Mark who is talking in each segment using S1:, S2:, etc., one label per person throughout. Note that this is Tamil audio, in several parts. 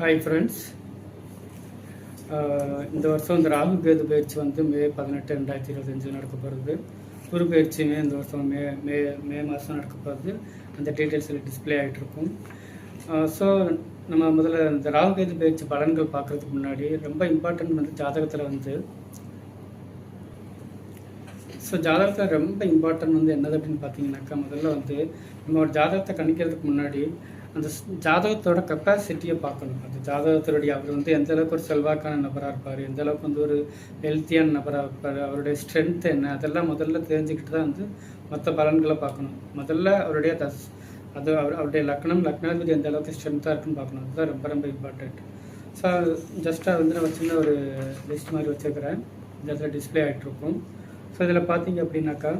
S1: ஹாய் ஃப்ரெண்ட்ஸ் uh, இந்த வருஷம் இந்த ராகு கேது பயிற்சி வந்து மே பதினெட்டு ரெண்டாயிரத்தி இருபத்தஞ்சு நடக்க போகிறது குரு பயிற்சியுமே இந்த வருஷம் மே மே மே மாதம் நடக்க போகிறது அந்த டீட்டெயில்ஸில் டிஸ்பிளே ஆகிட்டு இருக்கும். Uh, ஸோ நம்ம முதல்ல இந்த ராகு கேது பயிற்சி பலன்கள் பார்க்குறதுக்கு முன்னாடி ரொம்ப இம்பார்ட்டன்ட் வந்து ஜாதகத்தில் வந்து ஸோ ஜாதகத்தில் ரொம்ப இம்பார்ட்டன்ட் வந்து என்னது அப்படின்னு பார்த்தீங்கன்னாக்கா முதல்ல வந்து நம்ம ஒரு ஜாதகத்தை கணிக்கிறதுக்கு முன்னாடி அந்த ஜாதகத்தோட கெப்பாசிட்டியை பார்க்கணும். அந்த ஜாதகத்தினுடைய அவர் வந்து எந்த அளவுக்கு ஒரு செல்வாக்கான நபராக இருப்பார் எந்த அளவுக்கு வந்து ஒரு ஹெல்த்தியான நபராக இருப்பார் அவருடைய ஸ்ட்ரென்த் என்ன அதெல்லாம் முதல்ல தெரிஞ்சுக்கிட்டு தான் வந்து மற்ற பலன்களை பார்க்கணும். முதல்ல அவருடைய தஸ் அது அவர் அவருடைய லக்னம் லக்னாதிபதி எந்த அளவுக்கு ஸ்ட்ரென்த்தாக இருக்குன்னு பார்க்கணும். அதுதான் ரொம்ப ரொம்ப இம்பார்ட்டண்ட் ஸோ ஜஸ்ட்டாக வந்து நான் சின்ன ஒரு லிஸ்ட் மாதிரி வச்சுருக்கிறேன். இந்த இடத்துல டிஸ்பிளே ஆகிட்ருக்கும் ஸோ இதில் பார்த்தீங்க அப்படின்னாக்கா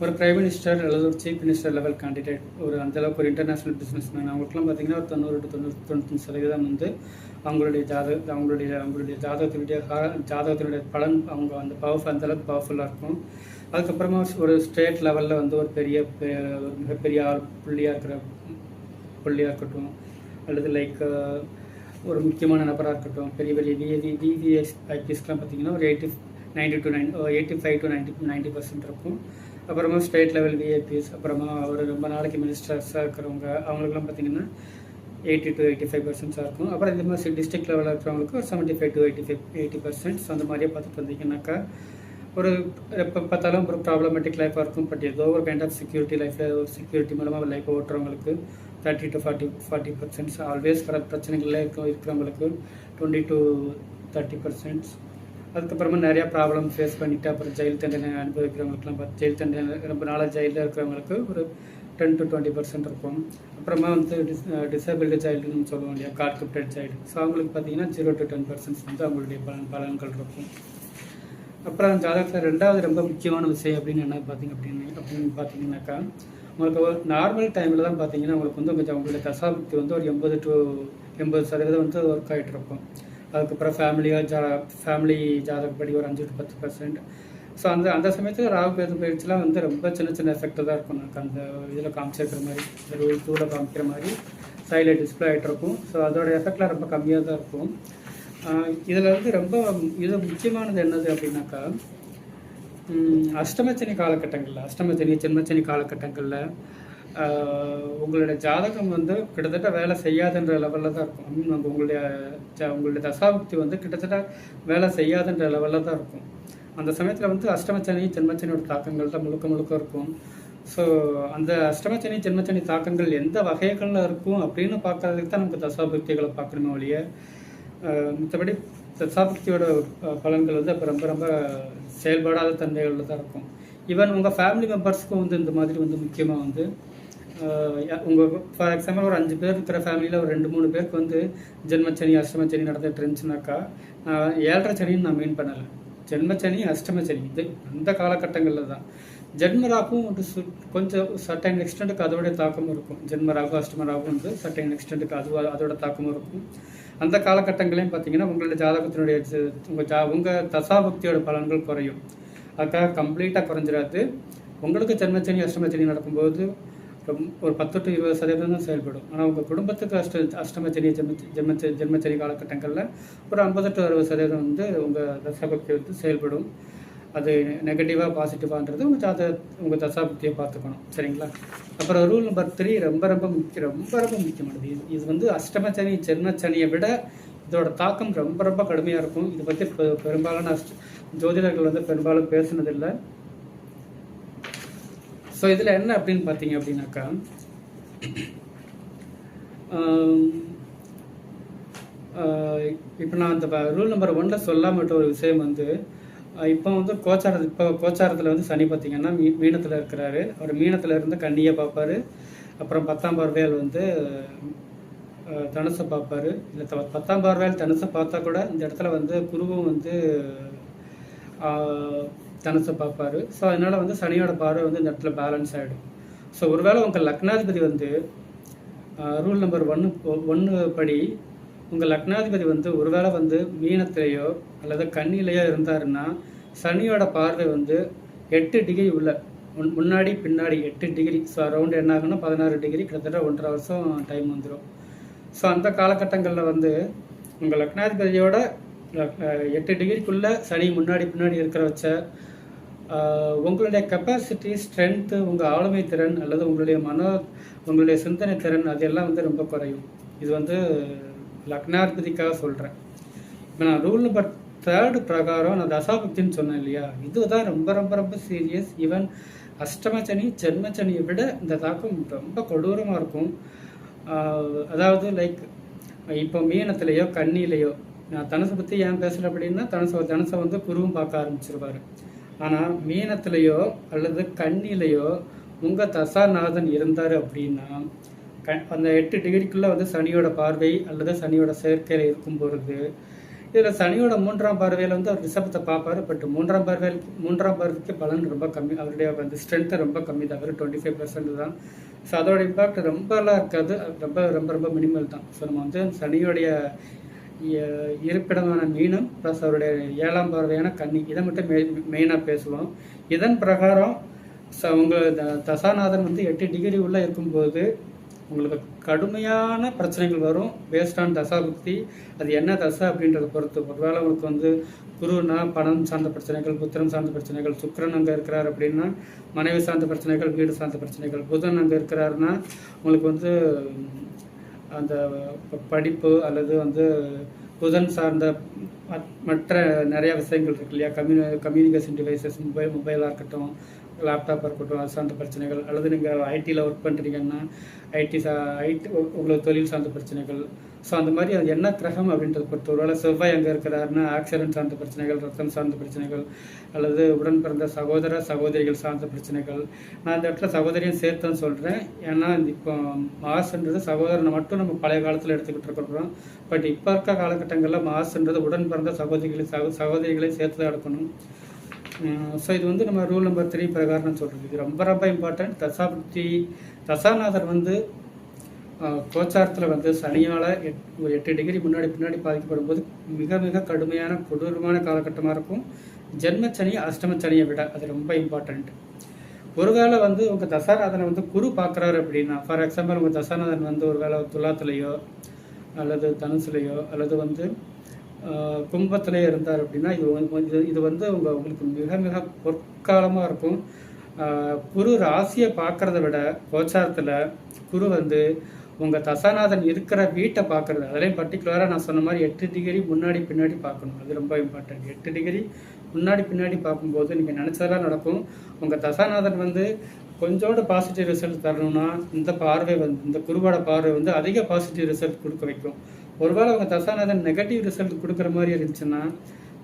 S1: ஒரு பிரைம் மினிஸ்டர் அல்லது ஒரு சீஃப் மினிஸ்டர் லெவல் கேண்டிடேட் ஒரு அந்தளவுக்கு ஒரு இன்டர்நேஷ்னல் பிஸ்னஸ் மேன் அவங்களுக்குலாம் பார்த்தீங்கன்னா ஒரு தொண்ணூறு டு தொண்ணூறு தொண்ணூத்தஞ்சு சதவீதம் வந்து அவங்களுடைய ஜாதக அவங்களுடைய அவங்களுடைய ஜாதகத்தினுடைய ஜாதகத்தினுடைய பலன் அவங்க அந்த பவர்ஃபுல் அந்தளவுக்கு பவர்ஃபுல்லாக இருக்கும். அதுக்கப்புறமா ஒரு ஸ்டேட் லெவலில் வந்து ஒரு பெரிய பெ- ஒரு மிகப்பெரிய ஆள் புள்ளியாக இருக்கிற புள்ளியாக இருக்கட்டும் அல்லது லைக் ஒரு முக்கியமான நபராக இருக்கட்டும் பெரிய பெரிய விஏவி விவிஎஸ் ஐபிஎஸ்க்கெலாம் பார்த்தீங்கன்னா ஒரு eighty ninety to nine eighty five to ninety ninety percent இருக்கும். அப்புறமா ஸ்டேட் லெவல் விஐபிஸ் அப்புறமா ஒரு ரொம்ப நாளைக்கு மினிஸ்டர்ஸாக இருக்கிறவங்க அவங்களுக்குலாம் பார்த்தீங்கன்னா எயிட்டி டு எயிட்டி ஃபைவ் பர்சன்ட்ஸாக இருக்கும். அப்புறம் இந்த மாதிரி டிஸ்ட்ரிக்ட் லெவலில் இருக்கிறவங்களுக்கு ஒரு seventy five to eighty five eighty percents அந்த மாதிரியே பார்த்துட்டு வந்தீங்கன்னாக்கா ஒரு எப்போ பார்த்தாலும் ஒரு ப்ராப்ளமேட்டிக் லைஃபாக இருக்கும். பட் ஏதோ ஒரு கைண்ட் ஆஃப் செக்யூரிட்டி லைஃப்பில் ஒரு செக்யூரிட்டி மூலமாக life ஓட்டுறவங்களுக்கு thirty to forty forty percents always வர பிரச்சனைகளில் இருக்க இருக்கிறவங்களுக்கு டுவெண்ட்டி டு தேர்ட்டி பர்சன்ட்ஸ் அதுக்கப்புறமா நிறையா ப்ராப்ளம் ஃபேஸ் பண்ணிட்டு அப்புறம் ஜெயில் தண்டனை அனுபவிக்கிறவங்களுக்குலாம் பார்த்து ஜெயில் தண்டனை ரொம்ப நாளாக ஜெயிலில் இருக்கிறவங்களுக்கு ஒரு டென் டு டுவெண்ட்டி பர்சன்ட் இருக்கும். அப்புறமா வந்து டிஸ் டிசபிலிட்டி சைல்டுன்னு சொல்லுவோம் இல்லையா கார்ட் கிப்டட் சைல்டு ஸோ அவங்களுக்கு பார்த்தீங்கன்னா ஜீரோ டு டென் பர்சன்ட்ஸ் வந்து அவங்களுடைய பலன் பலன்கள் இருக்கும். அப்புறம் ஜாதகத்தில் ரெண்டாவது ரொம்ப முக்கியமான விஷயம் அப்படின்னு என்ன பார்த்தீங்க அப்படின்னு அப்படின்னு பார்த்தீங்கன்னாக்கா உங்களுக்கு ஒரு நார்மல் டைமில் தான் பார்த்தீங்கன்னா உங்களுக்கு வந்து கொஞ்சம் அவங்களுடைய தசாபக்தி வந்து ஒரு எண்பது டு எண்பது சதவீதம் வந்து ஒர்க் ஆகிட்டு இருக்கும். அதுக்கப்புறம் ஃபேமிலியாக ஜா ஃபேமிலி ஜாதகப்படி ஒரு அஞ்சு டு பத்து பர்சன்ட் ஸோ அந்த அந்த சமயத்தில் ராகு கேது பயிற்சிலாம் வந்து ரொம்ப சின்ன சின்ன எஃபெக்ட் தான் இருக்கும். நமக்கு அந்த இதில் காமிச்சிருக்கிற மாதிரி ரூல் டூவில் காமிக்கிற மாதிரி சைடில் டிஸ்பிளே ஆகிட்டு இருக்கும். ஸோ அதோட எஃபெக்ட்லாம் ரொம்ப கம்மியாக தான் இருக்கும். இதில் வந்து ரொம்ப இது முக்கியமானது என்னது அப்படின்னாக்கா அஷ்டமச்சனி காலகட்டங்களில் அஷ்டமச்சனி ஜென்மச்சனி காலகட்டங்களில் உங்களுடைய ஜாதகம் வந்து கிட்டத்தட்ட வேலை செய்யாதுன்ற லெவலில் தான் இருக்கும். நம்ம உங்களுடைய ஜ- உங்களுடைய தசாபக்தி வந்து கிட்டத்தட்ட வேலை செய்யாதுன்ற லெவலில் தான் இருக்கும். அந்த சமயத்தில் வந்து அஷ்டமச்சனி ஜென்மச்சனியோட தாக்கங்கள் தான் முழுக்க முழுக்க இருக்கும். ஸோ அந்த அஷ்டமச்சனி ஜென்மச்சனி தாக்கங்கள் எந்த வகைகளில் இருக்கும் அப்படின்னு பார்க்கறதுக்கு தான் நமக்கு தசாபக்திகளை பார்க்கணுமே ஒழிய மற்றபடி தசாபக்தியோட பலன்கள் வந்து அப்போ ரொம்ப ரொம்ப செயல்படாத தன்மைகளில் தான் இருக்கும். ஈவன் உங்கள் ஃபேமிலி மெம்பர்ஸ்க்கும் வந்து இந்த மாதிரி வந்து முக்கியமாக வந்து உங்கள் ஃபார் எக்ஸாம்பிள் ஒரு அஞ்சு பேர் இருக்கிற ஃபேமிலியில் ஒரு ரெண்டு மூணு பேருக்கு வந்து ஜென்மச்சனி அஷ்டமச்சனி நடந்துட்டு இருந்துச்சுனாக்கா நான் ஏழரை சனின்னு நான் மீன் பண்ணலை. ஜென்மச்சனி அஷ்டமச்சனி இது அந்த காலகட்டங்களில் தான். ஜென்மராகும் வந்து சு- கொஞ்சம் சர்டைன் எக்ஸ்டெண்ட்டுக்கு அதோடைய தாக்கமும் இருக்கும். ஜென்மராகும் அஷ்டமராகும் வந்து சர்டைன் எக்ஸ்டெண்ட்டுக்கு அது அதோட தாக்கமும் இருக்கும். அந்த காலகட்டங்களையும் பார்த்தீங்கன்னா உங்களோட ஜாதகத்தினுடைய உங்கள் ஜா உங்கள் தசாபக்தியோட பலன்கள் குறையும். அதுக்காக கம்ப்ளீட்டாக குறைஞ்சிடாது உங்களுக்கு ஜென்மச்சனி அஷ்டமச்சனி நடக்கும்போது ஒரு பத்து டு இருபது சதவீதம் தான் செயல்படும். ஆனால் உங்கள் குடும்பத்துக்கு அஷ்ட அஷ்டமச்சனி ஜென்ம ஜென்மச்ச ஜென்மச்சனி காலகட்டங்களில் ஒரு ஐம்பது டு அறுபது சதவீதம் வந்து உங்கள் தசாபக்தி வந்து செயல்படும். அது நெகட்டிவாக பாசிட்டிவான்றது உங்கள் ஜாத உங்கள் தசாபக்தியை பார்த்துக்கணும். சரிங்களா? அப்புறம் ரூல் நம்பர் த்ரீ ரொம்ப ரொம்ப முக்கியம் ரொம்ப ரொம்ப முக்கியமானது. இது இது வந்து அஷ்டமச்சனி ஜென்மச்சனியை விட இதோட தாக்கம் ரொம்ப ரொம்ப கடுமையாக இருக்கும். இதை பற்றி பெ- பெரும்பாலான அஷ்ட ஜோதிடர்கள் வந்து பெரும்பாலும் பேசுனதில்லை. ஸோ இதில் என்ன அப்படின்னு பார்த்தீங்க அப்படின்னாக்கா இப்போ நான் அந்த ரூல் நம்பர் ஒன்ல சொல்லாமட்ட ஒரு விஷயம் வந்து இப்போ வந்து கோச்சார இப்போ கோச்சாரத்தில் வந்து சனி பார்த்தீங்கன்னா மீ மீனத்தில் இருக்கிறாரு. அவர் மீனத்தில் இருந்து கண்ணியை பார்ப்பாரு. அப்புறம் பத்தாம் பார்வையால் வந்து தனுசை பார்ப்பாரு. இல்லை பத்தாம் பார்வையால் தனுசை பார்த்தா கூட இந்த இடத்துல வந்து குருவும் வந்து தனசை பார்ப்பாரு. ஸோ அதனால் வந்து சனியோட பார்வை வந்து இந்த இடத்துல பேலன்ஸ் ஆகிடும் ஸோ ஒருவேளை உங்கள் லக்னாதிபதி வந்து ரூல் நம்பர் ஒன்று ஒன்று படி உங்கள் லக்னாதிபதி வந்து ஒருவேளை வந்து மீனத்திலேயோ அல்லது கண்ணிலேயோ இருந்தாருன்னா சனியோட பார்வை வந்து எட்டு டிகிரி உள்ள முன்னாடி பின்னாடி எட்டு டிகிரி ஸோ அரௌண்ட் என்ன ஆகுன்னா பதினாறு டிகிரி கிட்டத்தட்ட ஒன்றரை வருஷம் டைம் வந்துடும் ஸோ அந்த காலகட்டங்களில் வந்து உங்கள் லக்னாதிபதியோட எட்டு டிகிரிக்குள்ளே சனி முன்னாடி பின்னாடி இருக்கிற வச்ச உங்களுடைய கெப்பாசிட்டி ஸ்ட்ரென்த்து உங்கள் ஆளுமை திறன் அல்லது உங்களுடைய மனோ உங்களுடைய சிந்தனை திறன் அதெல்லாம் வந்து ரொம்ப குறையும். இது வந்து லக்னாதிபதிக்காக சொல்கிறேன் இப்போ நான் ரூல் நம்பர் தேர்டு பிரகாரம் நான் தசாபக்தின்னு சொன்னேன் இல்லையா? இதுதான் ரொம்ப ரொம்ப ரொம்ப சீரியஸ் ஈவன் அஷ்டமச்சனி ஜென்மச்சனியை விட இந்த தாக்கம் ரொம்ப கொடூரமாக இருக்கும். அதாவது லைக் இப்போ மீனத்துலேயோ கண்ணிலேயோ நான் தனுசை பற்றி ஏன் பேசுகிறேன் அப்படின்னா தனுசை தனுசை வந்து குருவும் பார்க்க ஆரம்பிச்சிருவார். ஆனால் மீனத்திலேயோ அல்லது கண்ணிலேயோ உங்கள் தசாநாதன் இருந்தார் அப்படின்னா க அந்த எட்டு டிகிரிக்குள்ளே வந்து சனியோட பார்வை அல்லது சனியோட சேர்க்கையில் இருக்கும் பொழுது இதில் சனியோட மூன்றாம் பார்வையில் வந்து அவர் ரிஷபத்தை பார்ப்பாரு. பட் மூன்றாம் பார்வையில் மூன்றாம் பார்வைக்கு பலன் ரொம்ப கம்மி. அவருடைய வந்து ஸ்ட்ரென்த்து ரொம்ப கம்மி. தான் வெறும் டுவெண்ட்டி ஃபைவ் பர்சன்ட் தான். ஸோ அதோட இம்பாக்ட் ரொம்பலாம் இருக்காது. ரொம்ப ரொம்ப ரொம்ப மினிமல் தான். ஸோ நம்ம வந்து சனியோடைய இருப்பிடமான மீனம் ப்ளஸ் அவருடைய ஏழாம் பார்வையான கன்னி. இதை மட்டும் மெய் மெயினாக பேசுவோம். இதன் பிரகாரம் ச உங்கள் த- தசாநாதன் வந்து எட்டு டிகிரி உள்ளே இருக்கும்போது உங்களுக்கு கடுமையான பிரச்சனைகள் வரும். பேஸ்ட் ஆன் தசாபுக்தி அது என்ன தசை அப்படின்றத பொறுத்து. ஒருவேளை உங்களுக்கு வந்து குருனா பணம் சார்ந்த பிரச்சனைகள் புத்திரம் சார்ந்த பிரச்சனைகள் சுக்கரன் அங்கே இருக்கிறார் அப்படின்னா மனைவி சார்ந்த பிரச்சனைகள் வீடு சார்ந்த பிரச்சனைகள் புதன் அங்கே இருக்கிறாருன்னா உங்களுக்கு வந்து அந்த ப- படிப்பு அல்லது வந்து புதன் சார்ந்த மத்- மற்ற நிறைய விஷயங்கள் இருக்கு இல்லையா? கம்யூனி கம்யூனிகேஷன் டிவைசஸ் மொபைல் மொபைலாக இருக்கட்டும் லேப்டாப்பாக இருக்கட்டும் அது சார்ந்த பிரச்சனைகள். அல்லது நீங்கள் ஐடியில் ஒர்க் பண்ணுறீங்கன்னா ஐடி சா ஐடி உங்களுக்கு தொழில் சார்ந்த பிரச்சனைகள் ஸோ அந்த மாதிரி அது என்ன கிரகம் அப்படின்றத பொறுத்து ஒருவேளை செவ்வாய் அங்கே இருக்கிறாருன்னா ஆக்சிடென்ட் சார்ந்த பிரச்சனைகள் ரத்தம் சார்ந்த பிரச்சனைகள் அல்லது உடன் பிறந்த சகோதர சகோதரிகள் சார்ந்த பிரச்சனைகள். நான் இந்த இடத்துல சகோதரியும் சேர்த்துன்னு சொல்கிறேன் ஏன்னா இப்போ மாசுன்றது சகோதரனை மட்டும் நம்ம பழைய காலத்தில் எடுத்துக்கிட்டு இருக்கிறோம். பட் இப்போ இருக்க காலகட்டங்களில் மாசுன்றது உடன் பிறந்த சகோதரிகளை சகோ சகோதரிகளை சேர்த்து தான் எடுக்கணும். ஸோ இது வந்து நம்ம ரூல் நம்பர் த்ரீ பிரகாரம் சொல்கிறது இது ரொம்ப ரொம்ப இம்பார்ட்டன்ட் தசாபுத்தி தசாநாதர் வந்து கோச்சாரத்தில் வந்து சனியால் எட் ஒரு எட்டு டிகிரி முன்னாடி பின்னாடி பாதிக்கப்படும் போது மிக மிக கடுமையான கொடூரமான காலகட்டமாக இருக்கும். ஜென்மச்சனி அஷ்டமச்சனியை விட அது ரொம்ப இம்பார்ட்டண்ட் ஒருவேளை வந்து உங்கள் தசாநாதனை வந்து குரு பார்க்குறாரு அப்படின்னா ஃபார் எக்ஸாம்பிள் உங்கள் தசாநாதன் வந்து ஒரு வேளை துலாத்துலேயோ அல்லது தனுசுலையோ அல்லது வந்து கும்பத்திலேயே இருந்தார் அப்படின்னா இது வந்து- இது இது வந்து உங்கள் உங்களுக்கு மிக மிக பொற்காலமாக இருக்கும். குரு ராசியை பார்க்குறத விட கோச்சாரத்தில் குரு வந்து உங்கள் தசாநாதன் இருக்கிற வீட்டை பார்க்குறது அதுலேயும் பர்டிகுலராக நான் சொன்ன மாதிரி எட்டு டிகிரி முன்னாடி பின்னாடி பார்க்கணும். அது ரொம்ப இம்பார்ட்டன்ட் எட்டு டிகிரி முன்னாடி பின்னாடி பார்க்கும்போது நீங்கள் நினச்சதெல்லாம் நடக்கும். உங்கள் தசாநாதன் வந்து கொஞ்சோண்டு பாசிட்டிவ் ரிசல்ட் தரணும்னா இந்த பார்வை வந்து இந்த குருவோட பார்வை வந்து அதிக பாசிட்டிவ் ரிசல்ட் கொடுக்க வைக்கும். ஒருவேளை உங்கள் தசாநாதன் நெகட்டிவ் ரிசல்ட் கொடுக்குற மாதிரி இருந்துச்சுன்னா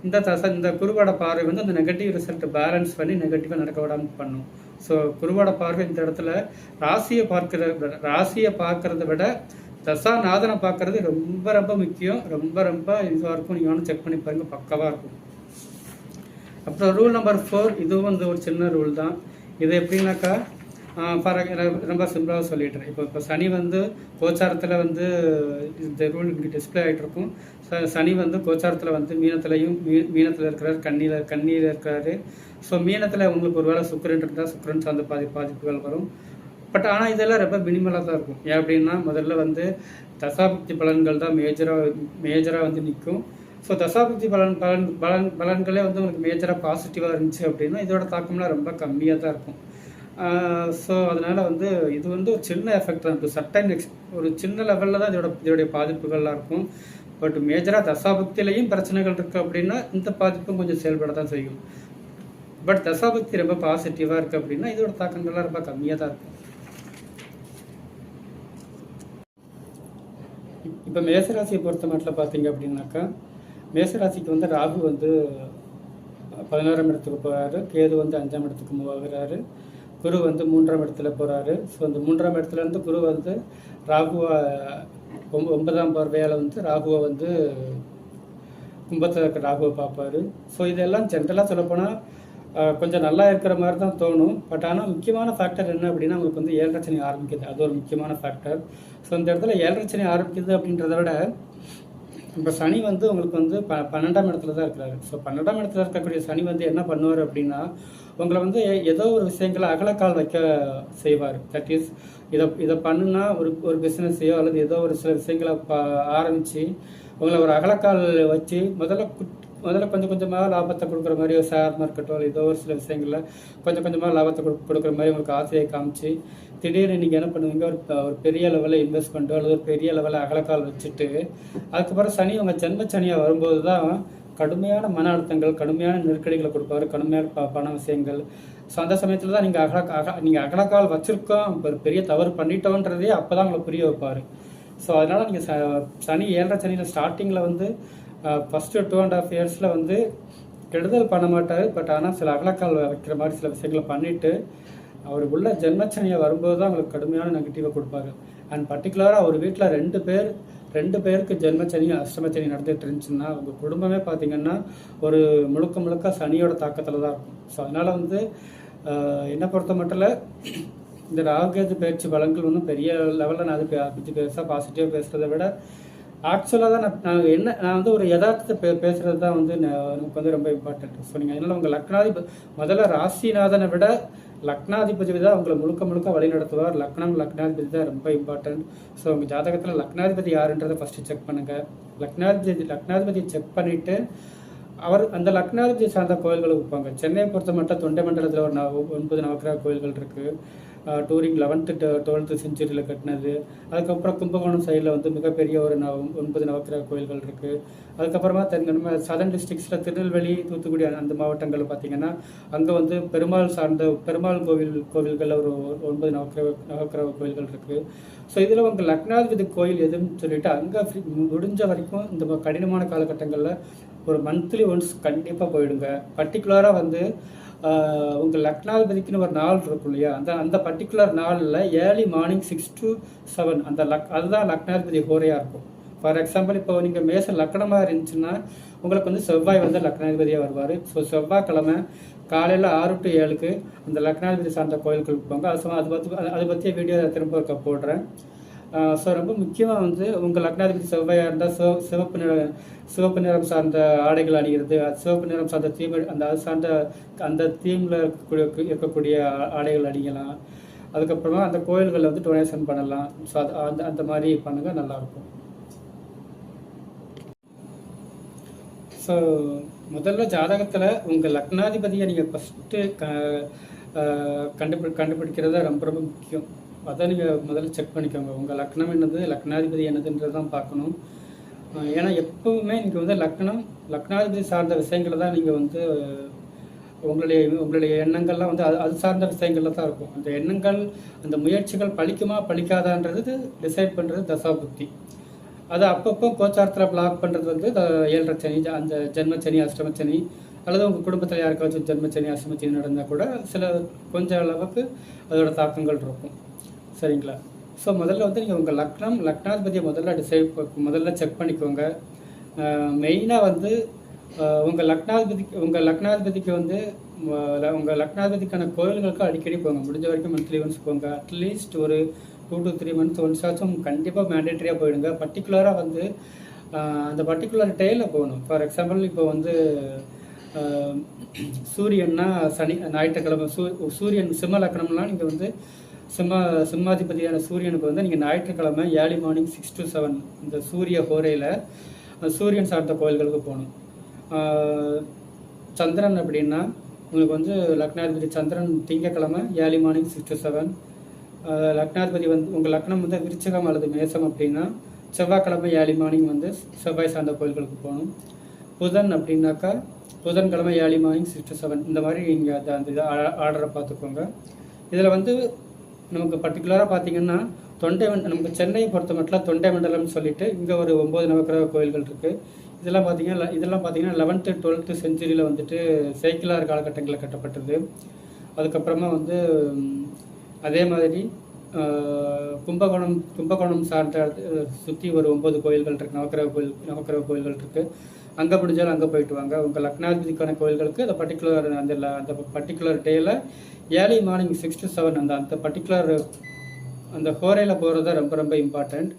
S1: இந்த தச இந்த குருவோட பார்வை வந்து அந்த நெகட்டிவ் ரிசல்ட்டை பேலன்ஸ் பண்ணி நெகட்டிவாக நடக்க விடாமல் பண்ணும். ஸோ குருவோட பார்வை இந்த இடத்துல ராசியை பார்க்கிற ராசியை பார்க்கறத விட தசாநாதனை பார்க்கறது ரொம்ப ரொம்ப முக்கியம். ரொம்ப ரொம்ப இதுவாக இருக்கும். நீங்கள் வந்து செக் பண்ணி பாருங்க. பக்கவாக இருக்கும். அப்புறம் ரூல் நம்பர் ஃபோர் இதுவும் வந்து ஒரு சின்ன ரூல் தான். இது எப்படின்னாக்கா ஃபார் ரொம்ப சிம்பிளாக சொல்லிடுறேன். இப்போ இப்போ சனி வந்து கோச்சாரத்தில் வந்து இந்த ரூல் இப்படி டிஸ்பிளே ஆகிட்டு இருக்கும். சனி வந்து கோச்சாரத்தில் வந்து மீனத்துலையும் மீ மீனத்தில் இருக்கிறார். கண்ணியில் கண்ணியில் இருக்கிறாரு. ஸோ மீனத்தில் உங்களுக்கு ஒரு வேளை சுக்கரன் இருந்தால் சுக்கரன் சார்ந்த பாதி பாதிப்புகள் வரும். பட் ஆனால் இதெல்லாம் ரொம்ப மினிமலாக தான் இருக்கும். ஏன் அப்படின்னா முதல்ல வந்து தசாபக்தி பலன்கள் தான் மேஜராக மேஜராக வந்து நிற்கும் ஸோ தசாபக்தி பலன் பலன் பலன் பலன்களே வந்து உங்களுக்கு மேஜராக பாசிட்டிவாக இருந்துச்சு அப்படின்னா இதோட தாக்கம்லாம் ரொம்ப கம்மியாக தான் இருக்கும். ஸோ அதனால் வந்து இது வந்து ஒரு சின்ன எஃபெக்ட் தான். இருக்கும் சட்டன் எக்ஸ் ஒரு சின்ன லெவலில் தான் இதோட இதோடைய பாதிப்புகள்லாம் இருக்கும். பட் மேஜராக தசாபக்தியிலையும் பிரச்சனைகள் இருக்குது அப்படின்னா இந்த பாதிப்பும் கொஞ்சம் செயல்பட தான் செய்யும். பட் தசாபக்தி ரொம்ப பாசிட்டிவாக இருக்குது அப்படின்னா இதோட தாக்கங்கள்லாம் ரொம்ப கம்மியாக தான் இருக்கும். இப்போ மேசராசியை பொறுத்த மட்டும் பார்த்தீங்க அப்படின்னாக்கா மேசராசிக்கு வந்து ராகு வந்து பதினோராம் இடத்துக்கு போகிறாரு கேது வந்து அஞ்சாம் இடத்துக்கு மூவ் ஆகுறாரு குரு வந்து மூன்றாம் இடத்துல போகிறாரு ஸோ அந்த மூன்றாம் இடத்துலேருந்து குரு வந்து ராகுவை ஒம்ப- ஒன்பதாம் பார்வையால் வந்து ராகுவை வந்து கும்பத்தில் இருக்க ராகுவை பார்ப்பாரு. ஸோ இதெல்லாம் ஜென்ரலாக சொல்லப்போனால் கொஞ்சம் நல்லா இருக்கிற மாதிரி தான் தோணும். பட் ஆனால் முக்கியமான ஃபேக்டர் என்ன அப்படின்னா உங்களுக்கு வந்து ஏழரை சனி ஆரம்பிக்குது அது ஒரு முக்கியமான ஃபேக்டர் ஸோ இந்த இடத்துல ஏழரை சனி ஆரம்பிக்குது அப்படின்றத விட இப்போ சனி வந்து உங்களுக்கு வந்து ப பன்னெண்டாம் இடத்துல தான் இருக்கிறாரு. ஸோ பன்னெண்டாம் இடத்துல இருக்கக்கூடிய சனி வந்து என்ன பண்ணுவார் அப்படின்னா உங்களை வந்து ஏதோ ஒரு விஷயங்களை அகலக்கால் வைக்க செய்வார். தட் இஸ் இதை இதை பண்ணுனா ஒரு ஒரு பிஸ்னஸையோ அல்லது ஏதோ ஒரு சில விஷயங்களை ப ஆரம்பித்து உங்களை ஒரு அகலக்கால் வச்சு முதல்ல குட்- முதல்ல கொஞ்சம் கொஞ்சமாக லாபத்தை கொடுக்குற மாதிரி ஒரு ஷேர் மார்க்கெட்டோ ஏதோ ஒரு சில விஷயங்களில் கொஞ்சம் கொஞ்சமாக லாபத்தை கொடு- கொடுக்குற மாதிரி உங்களுக்கு ஆசையை காமிச்சு திடீர்னு நீங்கள் என்ன பண்ணுவீங்க? ஒரு ஒரு பெரிய லெவலில் இன்வெஸ்ட்மெண்ட்டோ அல்லது ஒரு பெரிய லெவலில் அகலக்கால் வச்சுட்டு அதுக்கப்புறம் சனி உங்கள் ஜென்ம சனியாக வரும்போது தான் கடுமையான மன அழுத்தங்கள் கடுமையான நெருக்கடிகளை கொடுப்பாரு கடுமையான ப பண விஷயங்கள். ஸோ அந்த சமயத்தில் தான் நீங்கள் அகல அக நீங்கள் அகலக்கால் வச்சுருக்கோம் ஒரு பெரிய தவறு பண்ணிட்டோன்றதே அப்போ தான் உங்களை புரிய வைப்பார். ஸோ அதனால் நீங்கள் ச சனி ஏழரை சனியில் ஸ்டார்டிங்கில் வந்து ஃபஸ்ட்டு டூ அண்ட் ஹாஃப் இயர்ஸில் வந்து கெடுதல் பண்ண மாட்டார் பட் ஆனால் சில அகலக்கால் வைக்கிற மாதிரி சில விஷயங்களை பண்ணிவிட்டு அவர் உள்ள ஜென்மச்சனியை வரும்போது தான் அவங்களுக்கு கடுமையான நெகட்டிவை கொடுப்பாங்க அண்ட் பர்டிகுலராக அவர் வீட்டில் ரெண்டு பேர் ரெண்டு பேருக்கு ஜென்மச்சனியும் அஷ்டமச்சனி நடந்துகிட்டு இருந்துச்சுன்னா அவங்க குடும்பமே பார்த்திங்கன்னா ஒரு முழுக்க முழுக்க சனியோட தாக்கத்தில் தான் இருக்கும். ஸோ அதனால் வந்து என்னை பொறுத்த மட்டும் இந்த ராகுகேது பயிற்சி பலன்கள் வந்து பெரிய லெவலில் நான் அது பற்றி பெருசாக பாசிட்டிவாக பேசுகிறத விட ஆக்சுவலாக தான் நான் நான் என்ன நான் வந்து ஒரு யதார்த்தத்தை பே பேசுகிறது தான் வந்து நான் வந்து ரொம்ப இம்பார்ட்டன்ட் ஸோ நீங்கள் அதனால் உங்கள் லக்னாதிபதி முதல்ல ராசிநாதனை விட லக்னாதிபதி தான் உங்களை முழுக்க முழுக்க வழி நடத்துவார் லக்னம் லக்னாதிபதி தான் ரொம்ப இம்பார்ட்டன்ட் ஸோ உங்கள் ஜாதகத்தில் லக்னாதிபதி யாருன்றதை ஃபஸ்ட்டு செக் பண்ணுங்கள் லக்னாதிபதி லக்னாதிபதி செக் பண்ணிவிட்டு அவர் அந்த லக்னாதிபதி சார்ந்த கோயில்களுக்கு போங்க. சென்னையை பொறுத்த மட்டும் தொண்டை மண்டலத்தில் ஒரு ஒன்பது நவக்கிரக கோயில்கள் இருக்குது டூரிங் லெவன்த்து டுவெல்த்து செஞ்சுரியில் கட்டினது. அதுக்கப்புறம் கும்பகோணம் சைடில் வந்து மிகப்பெரிய ஒரு நவ ஒன்பது நவக்கிரக கோயில்கள் இருக்குது அதுக்கப்புறமா தென் சதன் சதர்ன் டிஸ்ட்ரிக்ஸில் திருநெல்வேலி தூத்துக்குடி அந்த மாவட்டங்கள் பார்த்தீங்கன்னா அங்கே வந்து பெருமாள் சார்ந்த பெருமாள் கோவில் கோவில்களில் ஒரு ஒன்பது நவக்கிரக நவக்கிரக கோயில்கள் இருக்குது ஸோ இதில் உங்கள் லக்னாதிபதி கோயில் எதுன்னு சொல்லிட்டு அங்கே முடிஞ்ச வரைக்கும் இந்த கடினமான காலகட்டங்களில் ஒரு மந்த்லி ஒன்ஸ் கண்டிப்பாக போயிடுங்க. பர்டிகுலராக வந்து உங்கள் லக்னாதிபதிக்குன்னு ஒரு நாள் இருக்கும் இல்லையா? அந்த அந்த பர்டிகுலர் நாளில் early morning six to seven அந்த லக் அதுதான் லக்னாதிபதி ஹோரையாக இருக்கும். ஃபார் எக்ஸாம்பிள் இப்போ நீங்கள் மேச லக்கணமாக இருந்துச்சுன்னா உங்களுக்கு வந்து செவ்வாய் வந்து லக்னாதிபதியாக வருவார். ஸோ செவ்வாய்க்கிழமை காலையில் ஆறு டு ஏழுக்கு அந்த லக்னாதிபதி சார்ந்த கோயில்களுக்கு போங்க. அது அது பற்றி அதை பற்றிய வீடியோ திரும்ப இருக்க போடுறேன். ஸோ ரொம்ப முக்கியமாக வந்து உங்கள் லக்னாதிபதி செவ்வாயாக இருந்தால் சிவ சிவப்பு நிற சிவப்பு நிறம் சார்ந்த ஆடைகள் அணிகிறது. அது சிவப்பு நிறம் சார்ந்த தீம் அந்த அது சார்ந்த அந்த தீமில் இருக்கக்கூடிய இருக்கக்கூடிய ஆடைகள் அணியலாம். அதுக்கப்புறமா அந்த கோயில்களில் வந்து டொனேஷன் பண்ணலாம். ஸோ அது அந்த அந்த மாதிரி பண்ணுங்கள் நல்லாயிருக்கும். ஸோ முதல்ல ஜாதகத்தில் உங்கள் லக்னாதிபதியை நீங்கள் ஃபஸ்ட்டு க கண்டுபி கண்டுபிடிக்கிறது ரொம்ப ரொம்ப முக்கியம். அதை நீங்கள் முதல்ல செக் பண்ணிக்கோங்க. உங்கள் லக்னம் என்னது? லக்னாதிபதி என்னதுன்றது தான் பார்க்கணும். ஏன்னா எப்பவுமே நீங்கள் வந்து லக்னம் லக்னாதிபதி சார்ந்த விஷயங்களை தான் நீங்கள் வந்து உங்களுடைய உங்களுடைய எண்ணங்கள்லாம் வந்து அது அது சார்ந்த விஷயங்கள்ல தான் இருக்கும். அந்த எண்ணங்கள் அந்த முயற்சிகள் பழிக்குமா பலிக்காதான்றது டிசைட் பண்ணுறது தசா புத்தி அது அப்பப்போ கோச்சாரத்தில் பிளாக் பண்ணுறது வந்து ஏழரை சனி அந்த ஜென்மச்சனி அஷ்டமச்சனி அல்லது உங்கள் குடும்பத்தில் யாருக்காச்சும் ஜென்மச்சனி அஷ்டமச்சனி நடந்தால் கூட சில கொஞ்சம் அளவுக்கு அதோட தாக்கங்கள் இருக்கும். சரிங்களா? ஸோ முதல்ல வந்து நீங்கள் உங்கள் லக்னம் லக்னாதிபதியை முதல்ல டிசைட் முதல்ல செக் பண்ணிக்கோங்க. மெயினாக வந்து உங்கள் லக்னாதிபதிக்கு உங்கள் லக்னாதிபதிக்கு வந்து உங்கள் லக்னாதிபதிக்கான கோயில்களுக்கு அடிக்கடி போங்க. முடிஞ்ச வரைக்கும் மந்த்லி ஒன்ஸ் போங்க. அட்லீஸ்ட் ஒரு two to three months once ஆச்சும் கண்டிப்பாக மேண்டேட்டரியாக போயிடுங்க. பர்டிகுலராக வந்து அந்த பர்டிகுலர் டேயில் போகணும். ஃபார் எக்ஸாம்பிள் இப்போ வந்து சூரியன்னா சனி ஞாயிற்றுக்கிழமை சூ சூரியன் சிம்ம லக்னம்லாம் நீங்கள் வந்து சிம்ம சிம்மாதிபதியான சூரியனுக்கு வந்து நீங்கள் ஞாயிற்றுக்கிழமை early morning six to seven இந்த சூரிய ஹோரையில் சூரியன் சார்ந்த கோயில்களுக்கு போகணும். சந்திரன் அப்படின்னா உங்களுக்கு வந்து லக்னாதிபதி சந்திரன் திங்கக்கிழமை early morning six to seven லக்னாதிபதி வந்து உங்கள் லக்னம் வந்து விருச்சகம் அல்லது மேசம் அப்படின்னா செவ்வாய்க்கிழமை ஏர்லி மார்னிங் வந்து செவ்வாய் சார்ந்த கோயில்களுக்கு போகணும். புதன் அப்படின்னாக்கா புதன்கிழமை early morning six to seven இந்த மாதிரி நீங்கள் அந்த அந்த இதை ஆர்டரை பார்த்துக்கோங்க. இதில் வந்து நமக்கு பர்டிகுலராக பார்த்தீங்கன்னா தொண்டை மண்டலம் நமக்கு சென்னையை பொறுத்த மட்டும் தொண்டை மண்டலம்னு சொல்லிட்டு இங்கே ஒரு ஒம்பது நவக்கிரக கோயில்கள் இருக்குது இதெல்லாம் பார்த்தீங்கன்னா இதெல்லாம் பார்த்தீங்கன்னா லெவன்த்து டுவெல்த்து செஞ்சுரியில் வந்துட்டு சேக்கிலார் காலகட்டங்களில் கட்டப்பட்டது. அதுக்கப்புறமா வந்து அதே மாதிரி கும்பகோணம் கும்பகோணம் சார்ந்த சுற்றி ஒரு ஒம்பது கோயில்கள் இருக்குது நவக்கிரக கோயில் நவக்கிரக கோயில்கள் இருக்குது அங்கே முடிஞ்சாலும் அங்கே போயிட்டு வாங்க. உங்கள் லக்னாதிபதிக்கான கோயில்களுக்கு அந்த பர்டிகுலர் அந்த அந்த பர்டிகுலர் டேயில் early morning six to seven அந்த அந்த பர்டிகுலர் அந்த ஹோரையில் போகிறது தான் ரொம்ப ரொம்ப இம்பார்ட்டண்ட்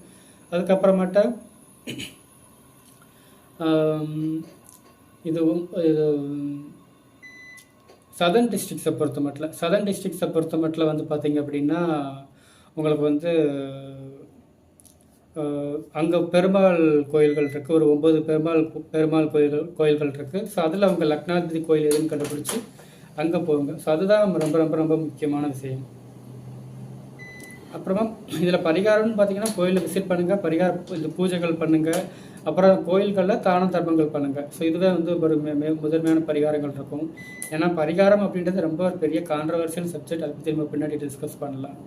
S1: அதுக்கப்புறமேட்ட இதுவும் இது இது சதர்ன் டிஸ்ட்ரிக்ஸை பொறுத்த மட்டும் சதர்ன் டிஸ்ட்ரிக்ஸை பொறுத்த மட்டும் வந்து பார்த்தீங்க அப்படின்னா உங்களுக்கு வந்து அங்கே பெருமாள் கோயில்கள் இருக்குது ஒரு ஒம்பது பெருமாள் பெருமாள் கோயில்கள் கோயில்கள் இருக்குது ஸோ அதில் அவங்க லக்னாதிபதி கோயில் எதுன்னு கண்டுபிடிச்சி அங்கே போங்க. ஸோ அதுதான் ரொம்ப ரொம்ப ரொம்ப முக்கியமான விஷயம். அப்புறமா இதில் பரிகாரம்னு பார்த்தீங்கன்னா கோயிலை விசிட் பண்ணுங்கள் பரிகார இந்த பூஜைகள் பண்ணுங்கள் அப்புறம் கோயில்களில் தான தர்மங்கள் பண்ணுங்கள் ஸோ இதுதான் வந்து ஒரு மே- முதன்மையான பரிகாரங்கள் இருக்கும். ஏன்னா பரிகாரம் அப்படின்றது ரொம்ப ஒரு பெரிய கான்ட்ரவர்ஷியல் சப்ஜெக்ட் அதை பற்றி நம்ம பின்னாடி டிஸ்கஸ் பண்ணலாம்.